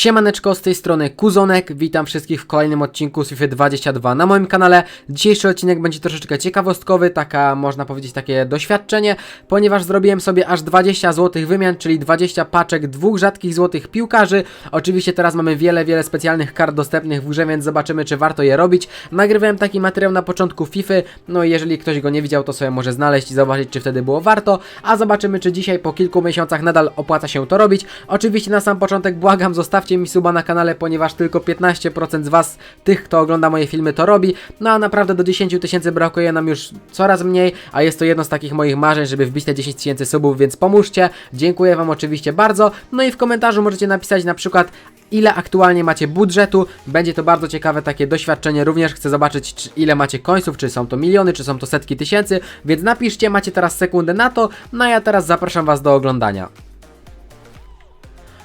Siemaneczko, z tej strony Kuzonek, witam wszystkich w kolejnym odcinku FIFA 22 na moim kanale. Dzisiejszy odcinek będzie troszeczkę ciekawostkowy, taka można powiedzieć takie doświadczenie, ponieważ zrobiłem sobie aż 20 złotych wymian, czyli 20 paczek dwóch rzadkich złotych piłkarzy. Oczywiście teraz mamy wiele, wiele specjalnych kart dostępnych w grze, więc zobaczymy czy warto je robić. Nagrywałem taki materiał na początku FIFA, no i jeżeli ktoś go nie widział, to sobie może znaleźć i zobaczyć czy wtedy było warto, a zobaczymy czy dzisiaj po kilku miesiącach nadal opłaca się to robić. Oczywiście na sam początek błagam, zostawcie mi suba na kanale, ponieważ tylko 15% z Was, tych kto ogląda moje filmy to robi, no a naprawdę do 10 tysięcy brakuje nam już coraz mniej, a jest to jedno z takich moich marzeń, żeby wbić te 10 tysięcy subów, więc pomóżcie, dziękuję Wam oczywiście bardzo, no i w komentarzu możecie napisać na przykład ile aktualnie macie budżetu. Będzie to bardzo ciekawe takie doświadczenie. Również chcę zobaczyć, czy, ile macie końców, czy są to miliony, czy są to setki tysięcy. Więc napiszcie, macie teraz sekundę na to. No a ja teraz zapraszam Was do oglądania.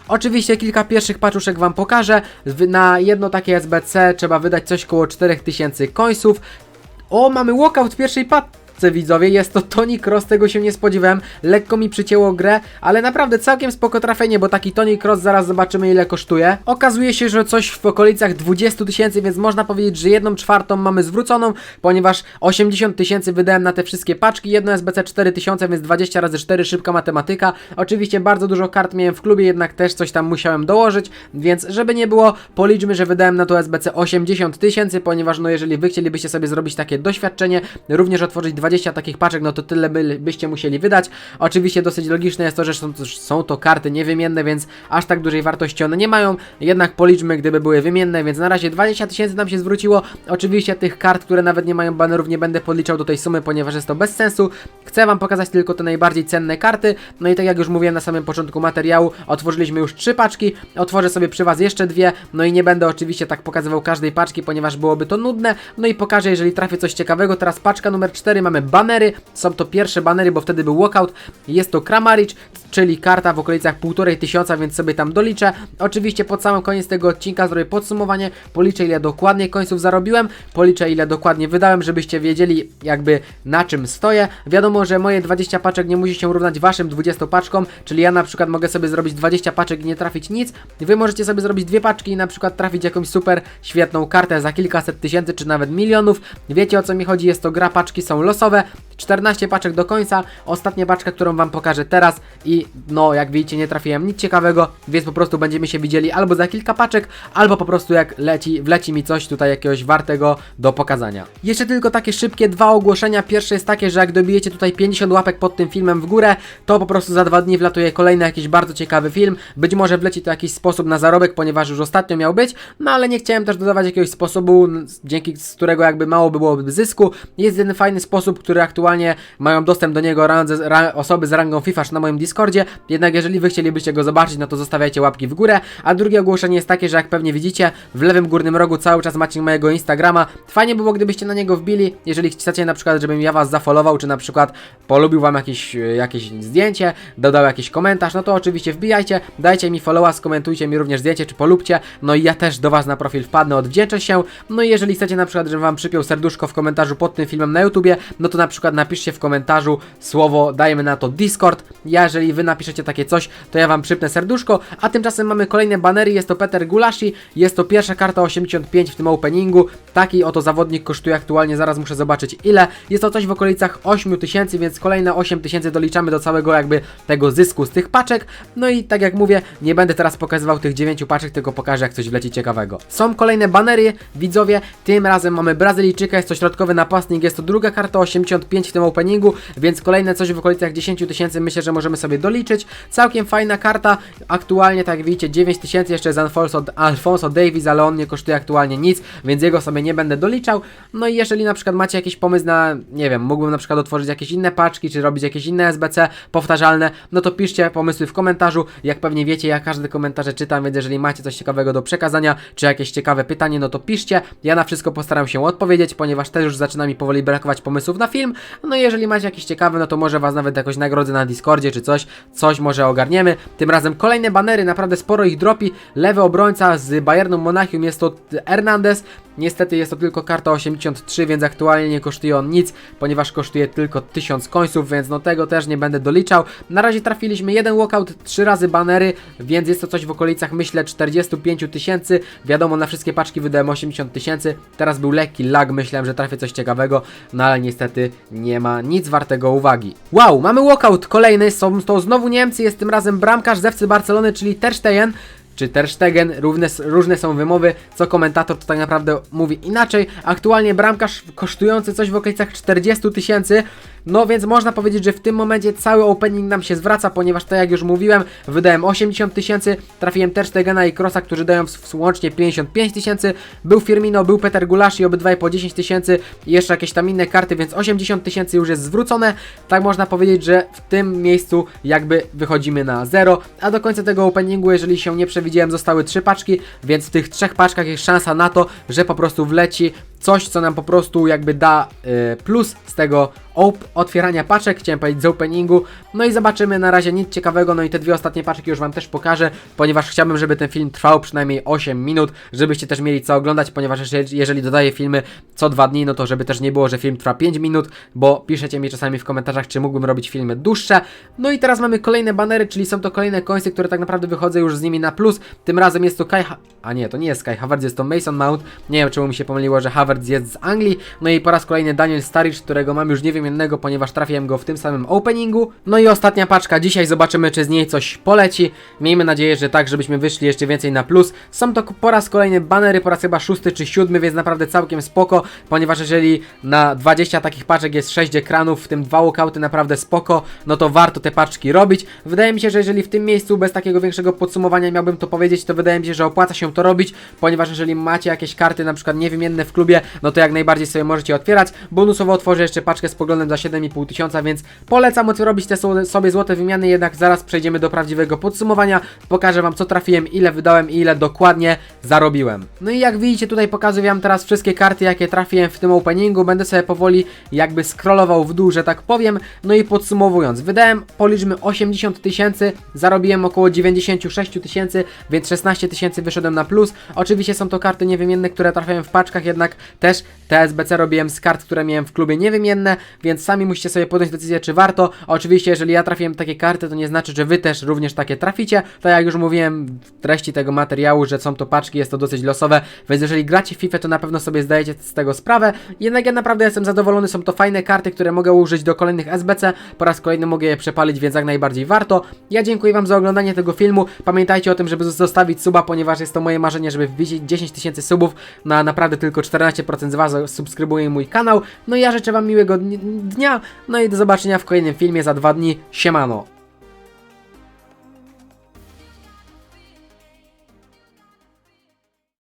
Oczywiście kilka pierwszych paczuszek Wam pokażę. Na jedno takie SBC trzeba wydać coś koło 4000 końców. O, mamy walkout pierwszej widzowie, jest to Tony Cross, tego się nie spodziewałem, lekko mi przycięło grę, ale naprawdę całkiem spoko trafienie, bo taki Tony Cross zaraz zobaczymy ile kosztuje. Okazuje się, że coś w okolicach 20 tysięcy, więc można powiedzieć, że jedną czwartą mamy zwróconą, ponieważ 80 tysięcy wydałem na te wszystkie paczki, jedno SBC 4000, więc 20 razy 4 szybka matematyka. Oczywiście bardzo dużo kart miałem w klubie, jednak też coś tam musiałem dołożyć, więc żeby nie było, policzmy, że wydałem na to SBC 80 tysięcy, ponieważ no jeżeli wy chcielibyście sobie zrobić takie doświadczenie, również otworzyć 20 takich paczek, no to tyle by, byście musieli wydać. Oczywiście dosyć logiczne jest to, że są, są to karty niewymienne, więc aż tak dużej wartości one nie mają. Jednak policzmy, gdyby były wymienne, więc na razie 20 tysięcy nam się zwróciło. Oczywiście tych kart, które nawet nie mają banerów, nie będę podliczał do tej sumy, ponieważ jest to bez sensu. Chcę wam pokazać tylko te najbardziej cenne karty. No i tak jak już mówiłem na samym początku materiału, otworzyliśmy już trzy paczki. Otworzę sobie przy was jeszcze dwie. No i nie będę oczywiście tak pokazywał każdej paczki, ponieważ byłoby to nudne. No i pokażę, jeżeli trafię coś ciekawego. Teraz paczka numer 4, mamy banery. Są to pierwsze banery, bo wtedy był walkout. Jest to Kramaric, czyli karta w okolicach półtorej tysiąca, więc sobie tam doliczę. Oczywiście pod sam koniec tego odcinka zrobię podsumowanie, policzę ile dokładnie końców zarobiłem, policzę ile dokładnie wydałem, żebyście wiedzieli jakby na czym stoję. Wiadomo, że moje 20 paczek nie musi się równać waszym 20 paczkom, czyli ja na przykład mogę sobie zrobić 20 paczek i nie trafić nic. Wy możecie sobie zrobić dwie paczki i na przykład trafić jakąś super świetną kartę za kilkaset tysięcy czy nawet milionów. Wiecie o co mi chodzi, jest to gra, paczki są losowe. 14 paczek do końca, ostatnia paczka, którą wam pokażę teraz. I no jak widzicie nie trafiłem nic ciekawego, więc po prostu będziemy się widzieli albo za kilka paczek, albo po prostu jak leci, wleci mi coś tutaj jakiegoś wartego do pokazania. Jeszcze tylko takie szybkie dwa ogłoszenia, pierwsze jest takie, że jak dobijecie tutaj 50 łapek pod tym filmem w górę, to po prostu za dwa dni wlatuje kolejny jakiś bardzo ciekawy film, być może wleci to jakiś sposób na zarobek, ponieważ już ostatnio miał być, no ale nie chciałem też dodawać jakiegoś sposobu, dzięki którego jakby mało by byłoby zysku, jest jeden fajny sposób, który aktualnie mają dostęp do niego osoby z rangą FIFA na moim Discordzie. Jednak jeżeli wy chcielibyście go zobaczyć, no to zostawiajcie łapki w górę. A drugie ogłoszenie jest takie, że jak pewnie widzicie, w lewym górnym rogu cały czas macie mojego Instagrama. Fajnie by było, gdybyście na niego wbili. Jeżeli chcecie na przykład, żebym ja was zafolował, czy na przykład polubił wam jakieś, e, jakieś zdjęcie, dodał jakiś komentarz, no to oczywiście wbijajcie, dajcie mi followa, skomentujcie mi również zdjęcie, czy polubcie. No i ja też do was na profil wpadnę, odwdzięczę się. No i jeżeli chcecie na przykład, żebym wam przypiął serduszko w komentarzu pod tym filmem na YouTubie, no to na przykład napiszcie w komentarzu słowo, dajmy na to Discord. Ja, jeżeli wy napiszecie takie coś, to ja wam przypnę serduszko. A tymczasem mamy kolejne banery. Jest to Peter Gulashi. Jest to pierwsza karta 85 w tym openingu. Taki oto zawodnik kosztuje aktualnie, zaraz muszę zobaczyć ile. Jest to coś w okolicach 8 tysięcy, więc kolejne 8 tysięcy doliczamy do całego jakby tego zysku z tych paczek. No i tak jak mówię, nie będę teraz pokazywał tych 9 paczek, tylko pokażę jak coś wleci ciekawego. Są kolejne banery, widzowie. Tym razem mamy Brazylijczyka, jest to środkowy napastnik, jest to druga karta 85 w tym openingu, więc kolejne coś w okolicach 10 tysięcy myślę, że możemy sobie doliczyć. Całkiem fajna karta, aktualnie tak jak widzicie 9 tysięcy jeszcze z Alfonso, Alfonso Davis, ale on nie kosztuje aktualnie nic, więc jego sobie nie będę doliczał. No i jeżeli na przykład macie jakiś pomysł na, nie wiem, mógłbym na przykład otworzyć jakieś inne paczki, czy robić jakieś inne SBC powtarzalne, no to piszcie pomysły w komentarzu. Jak pewnie wiecie, ja każde komentarze czytam, więc jeżeli macie coś ciekawego do przekazania, czy jakieś ciekawe pytanie, no to piszcie. Ja na wszystko postaram się odpowiedzieć, ponieważ też już zaczyna mi powoli brakować pomysłów na film. No jeżeli macie jakiś ciekawy, no to może was nawet jakoś nagrodzę na Discordzie, czy coś, coś może ogarniemy. Tym razem kolejne banery, naprawdę sporo ich dropi. Lewy obrońca z Bayernu Monachium jest to Hernandez. Niestety jest to tylko karta 83, więc aktualnie nie kosztuje on nic, ponieważ kosztuje tylko 1000 końców, więc no tego też nie będę doliczał. Na razie trafiliśmy jeden walkout, 3 razy banery, więc jest to coś w okolicach myślę 45 tysięcy. Wiadomo, na wszystkie paczki wydałem 80 tysięcy. Teraz był lekki lag, myślałem, że trafię coś ciekawego, no ale niestety nie ma nic wartego uwagi. Wow, mamy walkout kolejny, są to znowu Niemcy, jest tym razem bramkarz z FC Barcelony, czyli Ter Stegen czy Ter Stegen, równe, różne są wymowy, co komentator to tak naprawdę mówi inaczej. Aktualnie bramkarz kosztujący coś w okolicach 40 tysięcy, no więc można powiedzieć, że w tym momencie cały opening nam się zwraca, ponieważ tak jak już mówiłem, wydałem 80 tysięcy, trafiłem Ter Stegena i Krosa, którzy dają łącznie 55 tysięcy, był Firmino, był Peter Gulasz i obydwaj po 10 tysięcy i jeszcze jakieś tam inne karty, więc 80 tysięcy już jest zwrócone, tak można powiedzieć, że w tym miejscu jakby wychodzimy na zero, a do końca tego openingu, jeżeli się nie przewidziałem, zostały trzy paczki, więc w tych trzech paczkach jest szansa na to, że po prostu wleci coś, co nam po prostu jakby da y, plus z tego op- otwierania paczek, chciałem powiedzieć z openingu, no i zobaczymy na razie nic ciekawego, no i te dwie ostatnie paczki już Wam też pokażę, ponieważ chciałbym, żeby ten film trwał przynajmniej 8 minut, żebyście też mieli co oglądać, ponieważ jeżeli, dodaję filmy co dwa dni, no to żeby też nie było, że film trwa 5 minut, bo piszecie mi czasami w komentarzach, czy mógłbym robić filmy dłuższe, no i teraz mamy kolejne banery, czyli są to kolejne końce, które tak naprawdę wychodzę już z nimi na plus, tym razem jest to Kai ha- a nie, to nie jest Kai Havertz, jest to Mason Mount, nie wiem czemu mi się pomyliło, że Havertz jest z Anglii, no i po raz kolejny Daniel Sturridge, którego mam już niewiemiennego, ponieważ trafiłem go w tym samym openingu, no i ostatnia paczka, dzisiaj zobaczymy, czy z niej coś poleci, miejmy nadzieję, że tak, żebyśmy wyszli jeszcze więcej na plus, są to po raz kolejny banery, po raz chyba szósty czy siódmy, więc naprawdę całkiem spoko, ponieważ jeżeli na 20 takich paczek jest 6 ekranów, w tym dwa walkouty naprawdę spoko, no to warto te paczki robić. Wydaje mi się, że jeżeli w tym miejscu bez takiego większego podsumowania miałbym to powiedzieć, to wydaje mi się, że opłaca się to robić, ponieważ jeżeli macie jakieś karty na przykład niewymienne w klubie, no to jak najbardziej sobie możecie otwierać. Bonusowo otworzę jeszcze paczkę z poglądem za 7,5 tysiąca, więc polecam robić te so- sobie złote wymiany, jednak zaraz przejdziemy do prawdziwego podsumowania. Pokażę Wam co trafiłem, ile wydałem i ile dokładnie zarobiłem. No i jak widzicie tutaj pokazuję Wam teraz wszystkie karty, jakie trafiłem w tym openingu. Będę sobie powoli jakby scrollował w dół, że tak powiem. No i podsumowując, wydałem policzmy 80 tysięcy, zarobiłem około 96 tysięcy, więc 16 tysięcy wyszedłem na plus. Oczywiście są to karty niewymienne, które trafiają w paczkach, jednak też te SBC robiłem z kart, które miałem w klubie niewymienne, więc sami musicie sobie podjąć decyzję, czy warto. Oczywiście, jeżeli ja trafiłem takie karty, to nie znaczy, że wy też również takie traficie. Tak jak już mówiłem w treści tego materiału, że są to paczki, jest to dosyć losowe, więc jeżeli gracie w FIFA, to na pewno sobie zdajecie z tego sprawę. Jednak ja naprawdę jestem zadowolony, są to fajne karty, które mogę użyć do kolejnych SBC. Po raz kolejny mogę je przepalić, więc jak najbardziej warto. Ja dziękuję Wam za oglądanie tego filmu. Pamiętajcie o tym, żeby zostawić suba, ponieważ jest to moje marzenie, żeby wbić 10 tysięcy subów. Na naprawdę tylko 14% z Was subskrybuje mój kanał. No i ja życzę Wam miłego dni- dnia. No i do zobaczenia w kolejnym filmie za dwa dni. Siemano.